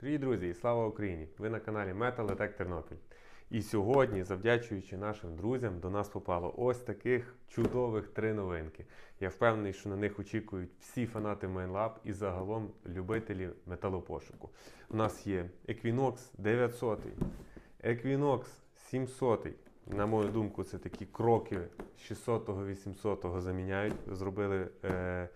Привіт, друзі, і слава Україні! Ви на каналі Detect Тернопіль. І сьогодні, завдячуючи нашим друзям, до нас попало ось таких чудових три новинки. Я впевнений, що на них очікують всі фанати MainLab і загалом любителі металопошуку. У нас є Equinox 900, Equinox 700. На мою думку, це такі кроки 600-800 заміняють. Зробили е,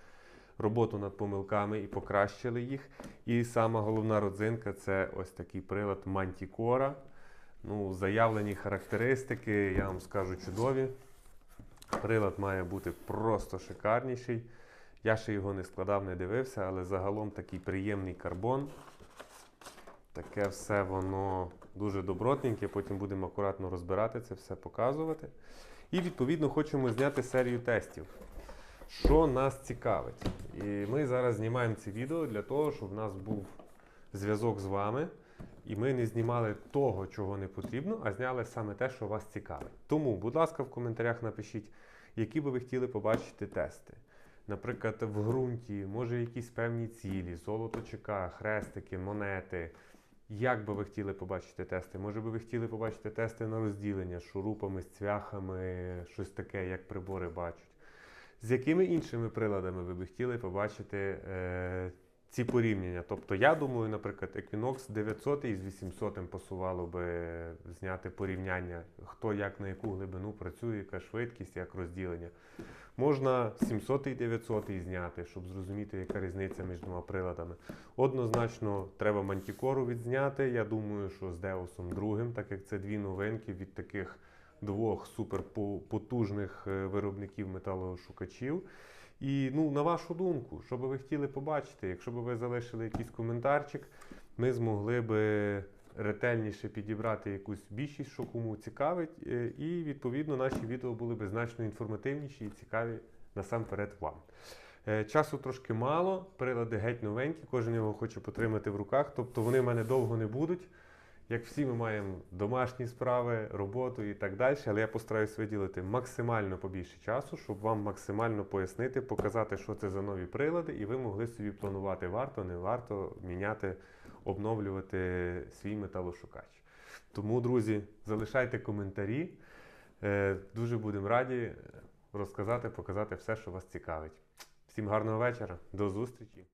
роботу над помилками і покращили їх. І сама головна родзинка це ось такий прилад Manticore. Ну, заявлені характеристики, я вам скажу, чудові. Прилад має бути просто шикарніший. Я ще його не складав, не дивився, але загалом такий приємний карбон. Таке все воно дуже добротненьке, потім будемо акуратно розбирати це все, показувати. І відповідно хочемо зняти серію тестів. Що нас цікавить? І ми зараз знімаємо це відео для того, щоб в нас був зв'язок з вами. І ми не знімали того, чого не потрібно, а зняли саме те, що вас цікавить. Тому, будь ласка, в коментарях напишіть, які би ви хотіли побачити тести. Наприклад, в ґрунті, може якісь певні цілі, золото ЧК, хрестики, монети. Як би ви хотіли побачити тести? Може би ви хотіли побачити тести на розділення шурупами, з цвяхами, щось таке, як прибори бачать. З якими іншими приладами ви би хотіли побачити е, ці порівняння? Тобто, я думаю, наприклад, Equinox 900 із 800 пасувало би зняти порівняння, хто як на яку глибину працює, яка швидкість, як розділення. Можна 700 і 900 зняти, щоб зрозуміти, яка різниця між двома приладами. Однозначно, треба мантікору відзняти. Я думаю, що з Деусом другим, так як це дві новинки від таких двох суперпотужних е, виробників металошукачів. І ну, на вашу думку, що би ви хотіли побачити, якщо б ви залишили якийсь коментарчик, ми змогли би ретельніше підібрати якусь більшість, що кому цікавить, е, і відповідно наші відео були б значно інформативніші і цікаві насамперед вам. Е, Часу трошки мало, прилади геть новенькі, кожен його хоче потримати в руках, тобто вони в мене довго не будуть. Як всі ми маємо домашні справи, роботу і так далі, але я постараюсь виділити максимально побільше часу, щоб вам максимально пояснити, показати, що це за нові прилади, і ви могли собі планувати, варто, не варто міняти, обновлювати свій металошукач. Тому, друзі, залишайте коментарі. Е, Дуже будемо раді розказати, показати все, що вас цікавить. Всім гарного вечора, до зустрічі!